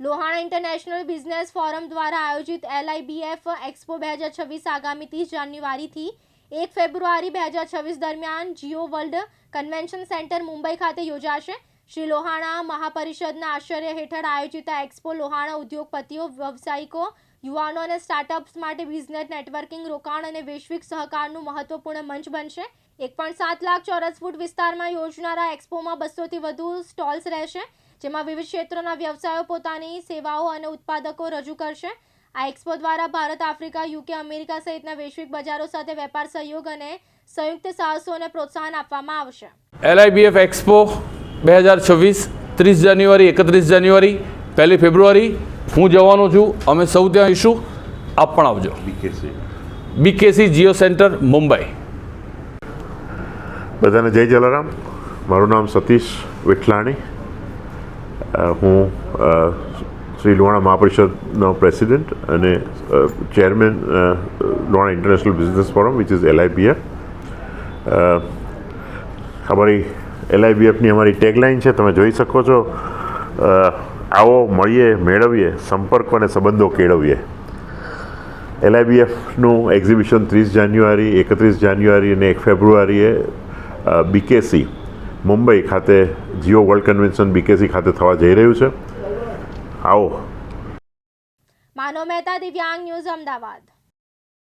Lohana international business forum દ્વારા આયોજિત એલઆઈબીએફ expo બે હજાર છવ્વીસ આગામી ત્રીસ જાન્યુઆરીથી એક ફેબ્રુઆરી બે હજાર છવ્વીસ દરમિયાન Jio World Convention Centre Mumbai ખાતે યોજાશે. શ્રી લોહાણા મહાપરિષદના આશ્ચર્ય હેઠળ આયોજિત આ એક્સપો લોહાણા ઉદ્યોગપતિઓ, વ્યવસાયિકો, યુવાનો અને સ્ટાર્ટઅપ્સ માટે બિઝનેસ નેટવર્કિંગ, રોકાણ અને વૈશ્વિક સહકારનું મહત્વપૂર્ણ મંચ બનશે. એક પણ સાત લાખ ચોરસ ફૂટ વિસ્તારમાં યોજનારા એક્સપોમાં બસોથી વધુ સ્ટોલ્સ રહેશે. જેમાં વિવિધ ક્ષેત્રોના વ્યવસાયો પોતાની સેવાઓ અને ઉત્પાદકો રજૂ કરશે. આ એક્સપો દ્વારા ભારત આફ્રિકા યુકે અમેરિકા સહિતના વૈશ્વિક બજારો સાથે વેપાર સહયોગ અને સંયુક્ત સાહસોને પ્રોત્સાહન આપવામાં આવશે. એલઆઈબીએફ એક્સપો બે હજાર છવ્વીસ ત્રીસ જાન્યુઆરી એકત્રીસ જાન્યુઆરી પહેલી ફેબ્રુઆરી. હું જવાનો છું. અમે સૌ ત્યાં આવીશું. આપ પણ આવજો. BKC BKC Jio Centre Mumbai. બધાને જય જલારામ. મારું નામ સતીશ વિઠલાણી હું શ્રી લોહાણા મહાપરિષદનો પ્રેસિડેન્ટ અને chairman Lohana international business forum which is LIBF અમારી એલઆઈબીએફની અમારી ટેગલાઇન છે, તમે જોઈ શકો છો. આવો મળીએ, મેળવીએ, સંપર્કો અને સંબંધો કેળવીએ. એલઆઈબીએફનું એક્ઝિબિશન ત્રીસ જાન્યુઆરી, એકત્રીસ જાન્યુઆરી અને એક ફેબ્રુઆરીએ બીકેસી મુંબઈ ખાતે જીઓ વર્લ્ડ કન્વેન્શન બીકેસી ખાતે થવા જઈ રહ્યું છે. આવો. માનવ મહેતા દિવ્યાંગ ન્યૂઝ અમદાવાદ.